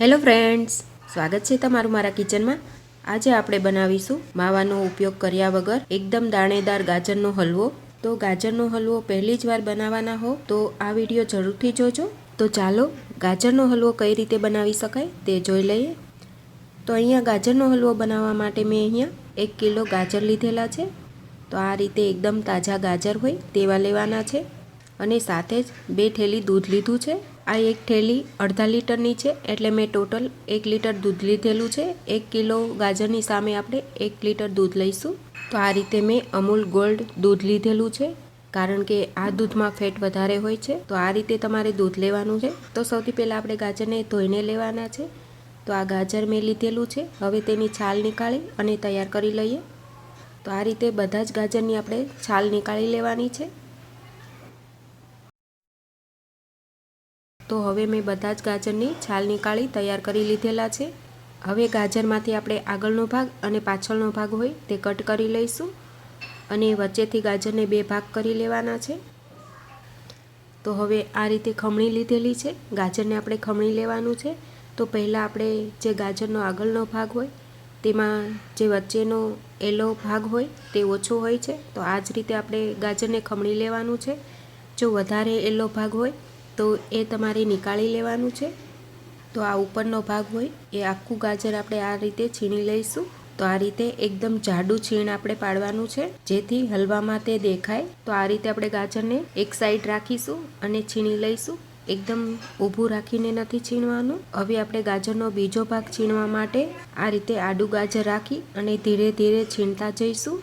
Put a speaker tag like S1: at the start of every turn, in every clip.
S1: Hello friends, સ્વાગત છે તમારું મારા કિચનમાં. આજે આપણે બનાવીશું માવાનો ઉપયોગ કર્યા વગર એકદમ દાણેદાર ગાજરનો હલવો. તો ગાજરનો હલવો પહેલી જ વાર બનાવવાના હો, તો આ વીડિયો જરૂરથી જોજો. તો ચાલો, ગાજરનો હલવો કઈ રીતે બનાવી શકાય તે જોઈ લઈએ. તો અહીંયા ગાજરનો હલવો બનાવવા માટે મેં અહીંયા એક કિલો ગાજર લીધેલા છે. તો આ રીતે એકદમ તાજા ગાજર હોય તેવા લેવાના છે. અને સાથે જ બે થેલી દૂધ લીધું છે. આ એક થેલી અડધા લીટરની છે, એટલે મેં ટોટલ એક લીટર દૂધ લીધેલું છે. એક કિલો ગાજરની સામે આપણે એક લીટર દૂધ લઈશું. તો આ રીતે મેં અમૂલ ગોલ્ડ દૂધ લીધેલું છે, કારણ કે આ દૂધમાં ફેટ વધારે હોય છે. તો આ રીતે તમારે દૂધ લેવાનું છે. તો સૌથી પહેલાં આપણે ગાજરને ધોઈને લેવાના છે. તો આ ગાજર મેં લીધેલું છે. હવે તેની છાલ નીકાળી અને તૈયાર કરી લઈએ. તો આ રીતે બધા જ ગાજરની આપણે છાલ નીકાળી લેવાની છે. તો હવે મેં બધા જ ગાજરની છાલ નીકાળી તૈયાર કરી લીધેલા છે. હવે ગાજરમાંથી આપણે આગળનો ભાગ અને પાછળનો ભાગ હોય તે કટ કરી લઈશું અને વચ્ચેથી ગાજરને બે ભાગ કરી લેવાના છે. તો હવે આ રીતે ખમણી લીધેલી છે. ગાજરને આપણે ખમણી લેવાનું છે. તો પહેલાં આપણે જે ગાજરનો આગળનો ભાગ હોય, તેમાં જે વચ્ચેનો એલો ભાગ હોય તે ઓછો હોય છે. તો આ જ રીતે આપણે ગાજરને ખમણી લેવાનું છે. જો વધારે એલો ભાગ હોય તો એ તમારે નીકાળી લેવાનું છે. તો આ ઉપરનો ભાગ હોય, એ આખું ગાજર આપણે આ રીતે છીણી લઈશું. તો આ રીતે એકદમ જાડું છીણ આપણે પાડવાનું છે. જેથી હલવામાં તે દેખાય. તો આ રીતે આપણે ગાજરને એક સાઈડ રાખીશું અને છીણી લઈશું. એકદમ ઊભું રાખીને નથી છીણવાનું. હવે આપણે ગાજરનો બીજો ભાગ છીણવા માટે આ રીતે આડું ગાજર રાખી અને ધીરે ધીરે છીણતા જઈશું.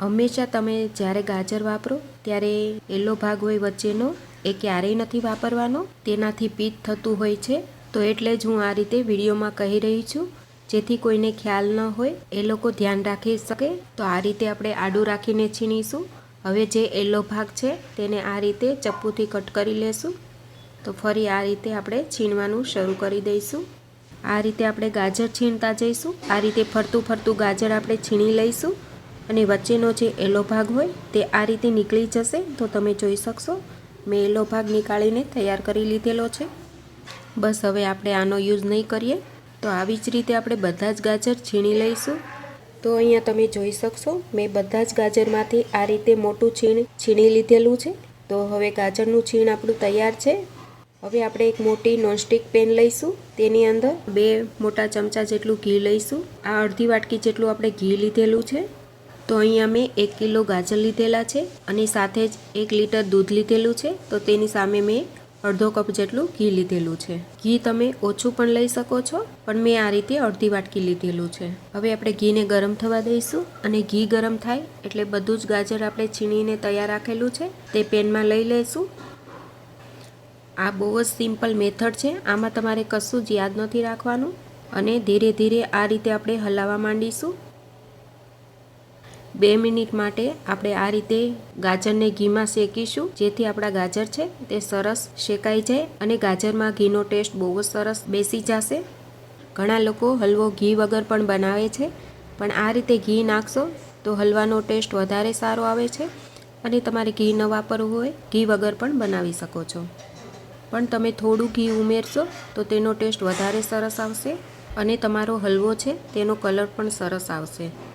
S1: હંમેશા તમે જ્યારે ગાજર વાપરો, ત્યારે એલો ભાગ હોય વચ્ચેનો એ ક્યારેય નથી વાપરવાનો? તેનાથી પિત્ત થતું હોય છે. તો એટલે જ હું આ રીતે વિડીયોમાં કહી રહી છું. જેથી કોઈને ખ્યાલ ન હોય, એ લોકો ધ્યાન રાખી શકે. તો આ રીતે આપણે આડું રાખીને છીણીશું. હવે જે એલો ભાગ છે, તેને આ રીતે ચપ્પુથી કટ કરી લેશું. તો ફરી આ રીતે આપણે છીણવાનું શરૂ કરી દઈશું. આ રીતે આપણે ગાજર છીણતા જઈશું. આ રીતે ફરતું ફરતું ગાજર આપણે છીણી લઈશું. અને વચ્ચેનો જે એલો ભાગ હોય, તે આ રીતે નીકળી જશે. તો તમે જોઈ શકશો. મેં એલો ભાગ નીકાળીને તૈયાર કરી લીધેલો છે. બસ હવે આપણે આનો યુઝ નહીં કરીએ. તો આવી જ રીતે આપણે બધા જ ગાજર છીણી લઈશું. તો અહીંયા તમે જોઈ શકશો, મેં બધા જ ગાજરમાંથી આ રીતે મોટું છીણ છીણી લીધેલું છે. તો હવે ગાજરનું છીણ આપણું તૈયાર છે. હવે આપણે એક મોટી નોનસ્ટિક પેન લઈશું. તેની અંદર બે મોટા ચમચા જેટલું ઘી લઈશું. આ અડધી વાટકી જેટલું આપણે ઘી લીધેલું છે. તો અહીંયા મેં એક કિલો ગાજર લીધેલા છે અને સાથે જ એક લીટર દૂધ લીધેલું છે. તો તેની સામે મેં અડધો કપ જેટલું ઘી લીધેલું છે. ઘી તમે ઓછું પણ લઈ શકો છો, પણ મેં આ રીતે અડધી વાટકી લીધેલું છે. હવે આપણે ઘીને ગરમ થવા દઈશું અને ઘી ગરમ થાય એટલે બધું જ ગાજર આપણે છીણીને તૈયાર રાખેલું છે. તે પેનમાં લઈ લઈશું. આ બહુ જ સિમ્પલ મેથડ છે. આમાં તમારે કશું જ યાદ નથી રાખવાનું. અને ધીરે ધીરે આ રીતે આપણે હલાવવા માંડીશું. બે મિનિટ માટે આપણે આ રીતે ગાજરને ઘીમાં શેકીશું. જેથી આપણા ગાજર છે તે સરસ શેકાઈ જાય અને ગાજરમાં ઘીનો ટેસ્ટ બહુ જ સરસ બેસી જશે. ઘણા લોકો હલવો ઘી વગર પણ બનાવે છે, પણ આ રીતે ઘી નાખશો તો હલવાનો ટેસ્ટ વધારે સારો આવે છે અને તમારે ઘી ન વાપરવું હોય, ઘી વગર પણ બનાવી શકો છો. પણ તમે થોડું ઘી ઉમેરશો તો તેનો ટેસ્ટ વધારે સરસ આવશે અને તમારો હલવો છે તેનો કલર પણ સરસ આવશે.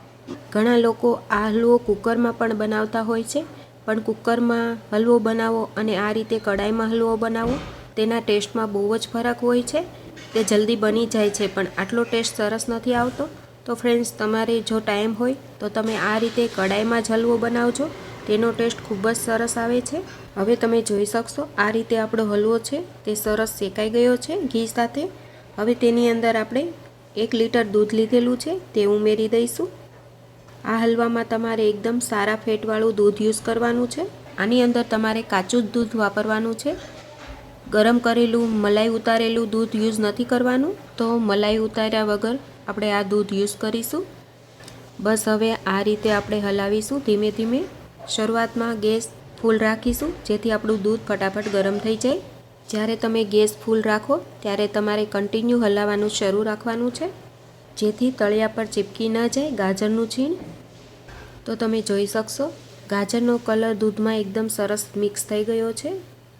S1: ઘણા લોકો આ હલવો કુકરમાં પણ બનાવતા હોય છે. પણ કુકરમાં હલવો બનાવો અને આ રીતે કડાઈમાં હલવો બનાવો, તેના ટેસ્ટમાં બહુ જ ફરક હોય છે. તે જલ્દી બની જાય છે, પણ આટલો ટેસ્ટ સરસ નથી આવતો. તો ફ્રેન્ડ્સ, તમારે જો ટાઈમ હોય, તો તમે આ રીતે કડાઈમાં જ હલવો બનાવજો. તેનો ટેસ્ટ ખૂબ જ સરસ આવે છે. હવે તમે જોઈ શકશો, આ રીતે આપણો હલવો છે, તે સરસ શેકાઈ ગયો છે ઘી સાથે. હવે તેની અંદર આપણે એક લીટર દૂધ લીધેલું છે, તે ઉમેરી દઈશું. આ હલવામાં તમારે એકદમ સારા ફેટવાળું દૂધ યુઝ કરવાનું છે. આની અંદર તમારે કાચું જ દૂધ વાપરવાનું છે. ગરમ કરેલું મલાઈ ઉતારેલું દૂધ યુઝ નથી કરવાનું. તો મલાઈ ઉતાર્યા વગર આપણે આ દૂધ યુઝ કરીશું. બસ હવે આ રીતે આપણે હલાવીશું ધીમે ધીમે. શરૂઆતમાં ગેસ ફૂલ રાખીશું, જેથી આપણું દૂધ ફટાફટ ગરમ થઈ જાય. જ્યારે તમે ગેસ ફૂલ રાખો, ત્યારે તમારે કન્ટિન્યુ હલાવવાનું શરૂ રાખવાનું છે. જેથી તળિયા પર ચીપકી ન જાય ગાજરનું છીણ. તો તમે જોઈ શકશો, ગાજરનો કલર દૂધમાં એકદમ સરસ મિક્સ થઈ ગયો છે.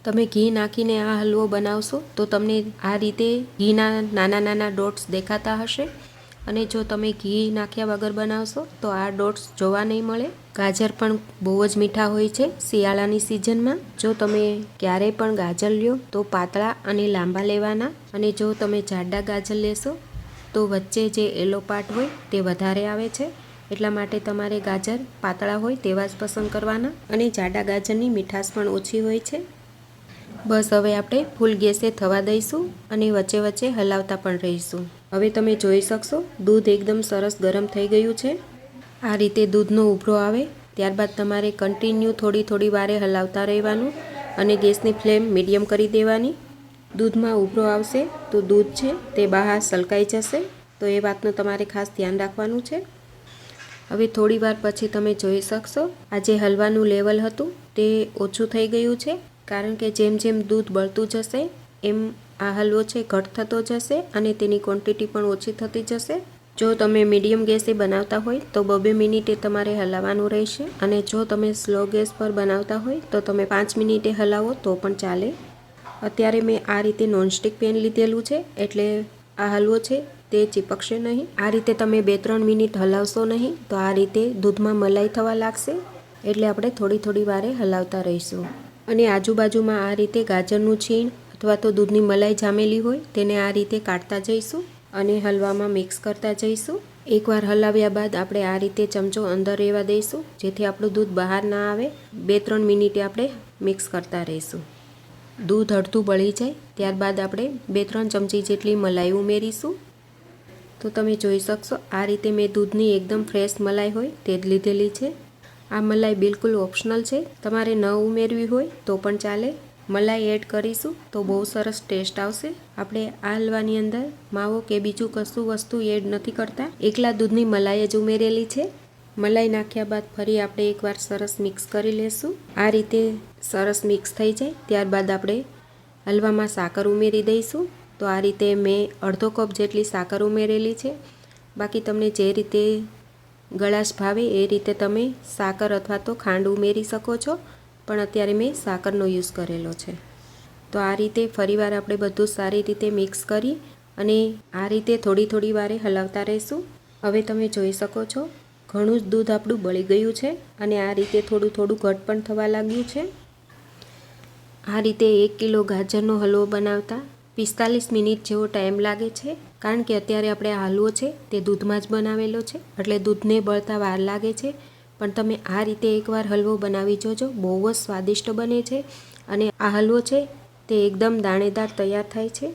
S1: તમે ઘી નાખીને આ હલવો બનાવશો તો તમને આ રીતે ઘીના નાના નાના ડોટ્સ દેખાતા હશે. અને જો તમે ઘી નાખ્યા વગર બનાવશો તો આ ડોટ્સ જોવા નહીં મળે. ગાજર પણ બહુ જ મીઠા હોય છે શિયાળાની સિઝનમાં. જો તમે ક્યારેય પણ ગાજર લ્યો તો પાતળા અને લાંબા લેવાના. અને જો તમે જાડા ગાજર લેશો તો વચ્ચે જે એલો પાર્ટ હોય તે વધારે આવે છે. એટલા માટે તમારે ગાજર પાતળા હોય તેવા જ પસંદ કરવાના અને જાડા ગાજરની મીઠાશ પણ ઓછી હોય છે. બસ હવે આપણે ફૂલ ગેસે થવા દઈશું અને વચ્ચે વચ્ચે હલાવતા પણ રહીશું. હવે તમે જોઈ શકશો, દૂધ એકદમ સરસ ગરમ થઈ ગયું છે. આ રીતે દૂધનો ઉભરો આવે, ત્યારબાદ તમારે કન્ટિન્યુ થોડી થોડી વારે હલાવતા રહેવાનું અને ગેસની ફ્લેમ મીડિયમ કરી દેવાની. દૂધમાં ઉભરો આવશે, તો દૂધ છે, તે બહાર સલકાઈ જશે. તો એ વાતનું તમારે ખાસ ધ્યાન રાખવાનું છે. હવે થોડી વાર પછી તમે જોઈ શકશો, આ જે હલવાનું લેવલ હતું, તે ઓછું થઈ ગયું છે. કારણ કે જેમ જેમ દૂધ બળતું જશે, એમ આ હલવો છે ઘટ થતો જશે અને તેની ક્વોન્ટિટી પણ ઓછી થતી જશે. જો તમે મીડિયમ ગેસે બનાવતા હોય, તો બબે મિનિટે તમારે હલાવવાનું રહેશે. અને જો તમે સ્લો ગેસ પર બનાવતા હોય, તો તમે પાંચ મિનિટે હલાવો, તો પણ ચાલે. અત્યારે મેં આ રીતે નોનસ્ટિક પેન લીધેલું છે, એટલે આ હલવો છે, તે ચીપકશે નહીં. આ રીતે તમે બે ત્રણ મિનિટ હલાવશો નહીં, તો આ રીતે દૂધમાં મલાઈ થવા લાગશે, એટલે આપણે થોડી થોડી વારે હલાવતા રહીશું. અને આજુબાજુમાં આ રીતે ગાજરનું છીણ અથવા તો દૂધની મલાઈ જામેલી હોય, તેને આ રીતે કાઢતા જઈશું અને હલવામાં મિક્સ કરતા જઈશું. એકવાર હલાવ્યા બાદ આપણે આ રીતે ચમચો અંદર રહેવા દઈશું, જેથી આપણું દૂધ બહાર ના આવે. બે ત્રણ મિનિટે આપણે મિક્સ કરતા રહીશું. દૂધ અડધું બળી જાય, ત્યારબાદ આપણે બે ત્રણ ચમચી જેટલી મલાઈ ઉમેરીશું. તો તમે જોઈ શકશો, આ રીતે મેં દૂધની એકદમ ફ્રેશ મલાઈ હોય તે જ લીધેલી છે. આ મલાઈ બિલકુલ ઓપ્શનલ છે. તમારે ન ઉમેરવી હોય તો પણ ચાલે. મલાઈ એડ કરીશું તો બહુ સરસ ટેસ્ટ આવશે. આપણે આ હલવાની અંદર માવો કે બીજું કશું વસ્તુ એડ નથી કરતા. એકલા દૂધની મલાઈ જ ઉમેરેલી છે. મલાઈ નાખ્યા બાદ ફરી આપણે એકવાર સરસ મિક્સ કરી લેશું. આ રીતે સરસ મિક્સ થઈ જાય. ત્યારબાદ આપણે હલવામાં સાકર ઉમેરી દઈશું. તો આ રીતે મેં અડધો કપ જેટલી સાકર ઉમેરેલી છે. બાકી તમને જે રીતે ગળાશ ભાવે એ રીતે તમે સાકર અથવા તો ખાંડ ઉમેરી શકો છો. પણ અત્યારે મેં સાકરનો યુઝ કરેલો છે. તો આ રીતે ફરીવાર આપણે બધું સારી રીતે મિક્સ કરી અને આ રીતે થોડી થોડી વારે હલાવતા રહીશું. હવે તમે જોઈ શકો છો, ઘણું જ દૂધ આપણું બળી ગયું છે અને આ રીતે થોડું થોડું ઘટ પણ થવા લાગ્યું છે. આ રીતે એક કિલો ગાજરનો હલવો બનાવતા પિસ્તાલીસ મિનિટ જેવો ટાઈમ લાગે છે, કારણ કે અત્યારે આપણે હલવો છે, તે દૂધમાં જ બનાવેલો છે, એટલે દૂધને બળતા વાર લાગે છે. પણ તમે આ રીતે એકવાર હલવો બનાવી જોજો, બહુ જ સ્વાદિષ્ટ બને છે અને આ હલવો છે, તે એકદમ દાણેદાર તૈયાર થાય છે.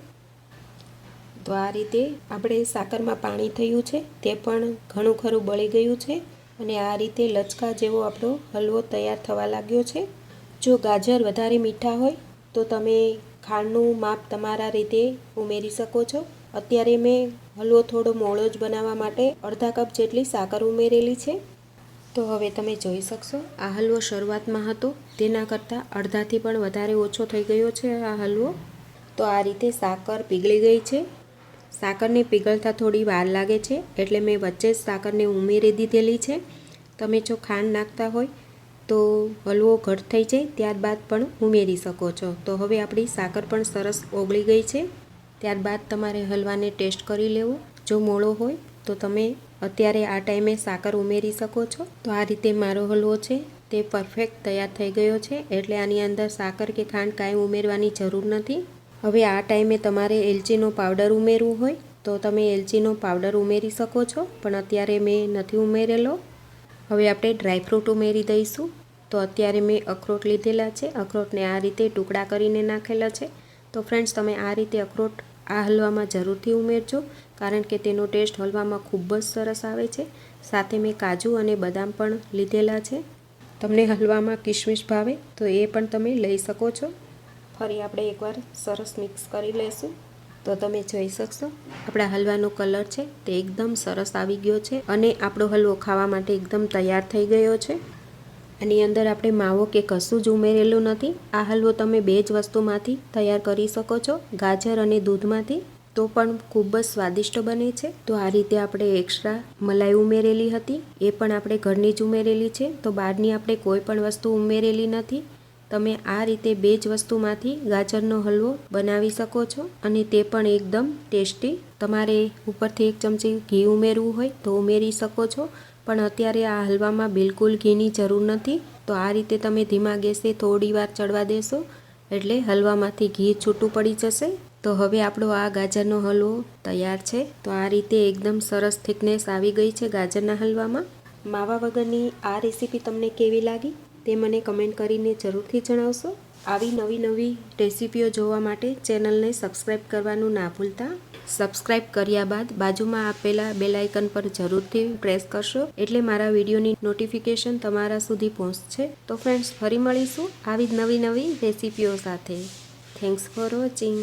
S1: તો આ રીતે આપણે સાકરમાં પાણી થયું છે, તે પણ ઘણું ખરું બળી ગયું છે અને આ રીતે લચકા જેવો આપણો હલવો તૈયાર થવા લાગ્યો છે. જો ગાજર વધારે મીઠા હોય, તો તમે ખાંડનું માપ તમારા રીતે ઉમેરી શકો છો. અત્યારે મેં હલવો થોડો મોળો જ બનાવવા માટે અડધા કપ જેટલી સાકર ઉમેરેલી છે. તો હવે તમે જોઈ શકશો, આ હલવો શરૂઆતમાં હતો. તેના કરતાં અડધાથી પણ વધારે ઓછો થઈ ગયો છે આ હલવો. તો આ રીતે સાકર પીગળી ગઈ છે. સાકરને પીગળતા થોડી વાર લાગે છે, એટલે મેં વચ્ચે જ સાકરને ઉમેરી દીધેલી છે. તમે જો ખાંડ નાખતા હોય તો હલવો ઘટ થઈ જાય ત્યારબાદ પણ ઉમેરી શકો છો. તો હવે આપણી સાકર પણ સરસ ઓગળી ગઈ છે. ત્યારબાદ તમારે હલવાને ટેસ્ટ કરી લેવો. જો મોળો હોય તો તમે અત્યારે આ ટાઈમે સાકર ઉમેરી શકો છો. તો આ રીતે મારો હલવો છે. તે પરફેક્ટ તૈયાર થઈ ગયો છે. એટલે આની અંદર સાકર કે ખાંડ કાંઈ ઉમેરવાની જરૂર નથી. હવે આ ટાઈમે તમારે એલચીનો પાવડર ઉમેરવું હોય તો તમે એલચીનો પાવડર ઉમેરી શકો છો. પણ અત્યારે મેં નથી ઉમેરેલો. હવે આપણે ડ્રાયફ્રૂટ ઉમેરી દઈશું. તો અત્યારે મેં અખરોટ લીધેલા છે. અખરોટને આ રીતે ટુકડા કરીને નાખેલા છે. તો ફ્રેન્ડ્સ તમે આ રીતે અખરોટ આ હલવામાં જરૂરથી ઉમેરજો, કારણ કે તેનો ટેસ્ટ હલવામાં ખૂબ જ સરસ આવે છે. સાથે મેં કાજુ અને બદામ પણ લીધેલા છે. તમને હલવામાં કિશમિશ ભાવે તો એ પણ તમે લઈ શકો છો. ફરી આપણે એકવાર સરસ મિક્સ કરી લઈશું તો તમે જોઈ શકશો, આપણા હલવાનો કલર છે તે એકદમ સરસ આવી ગયો છે અને આપણો હલવો ખાવા માટે એકદમ તૈયાર થઈ ગયો છે. આની અંદર આપણે માવો કે કશું જ ઉમેરેલું નથી. આ હલવો તમે બે જ વસ્તુમાંથી તૈયાર કરી શકો છો, ગાજર અને દૂધમાંથી. તો પણ ખૂબ જ સ્વાદિષ્ટ બને છે. તો આ રીતે આપણે એક્સ્ટ્રા મલાઈ ઉમેરેલી હતી. એ પણ આપણે ઘરની જ ઉમેરેલી છે. તો બહારની આપણે કોઈ પણ વસ્તુ ઉમેરેલી નથી. તમે આ રીતે બે જ વસ્તુમાંથી ગાજરનો હલવો બનાવી શકો છો અને તે પણ એકદમ ટેસ્ટી. તમારે ઉપરથી એક ચમચી ઘી ઉમેરવું હોય તો ઉમેરી શકો છો. પણ અત્યારે આ હલવામાં બિલકુલ ઘીની જરૂર નથી. તો આ રીતે તમે ધીમા ગેસે થોડી વાર ચડવા દેશો, એટલે હલવામાંથી ઘી છૂટું પડી જશે. તો હવે આપણો આ ગાજરનો હલવો તૈયાર છે. તો આ રીતે એકદમ સરસ થિકનેસ આવી ગઈ છે ગાજરના હલવામાં. માવા વગરની આ રેસીપી તમને કેવી લાગી તે મને કમેન્ટ કરીને જરૂરથી જણાવશો. આવી નવી નવી રેસીપીઓ જોવા માટે ચેનલને સબસ્ક્રાઈબ કરવાનું ના ભૂલતા. સબસ્ક્રાઇબ કર્યા બાદ બાજુમાં આપેલા બેલ આઇકન પર જરૂરથી પ્રેસ કરશો. એટલે મારા વિડીયોની નોટિફિકેશન તમારા સુધી પહોંચશે. તો ફ્રેન્ડ્સ ફરી મળીશું આવી જ નવી નવી રેસીપીઓ સાથે. Thanks for watching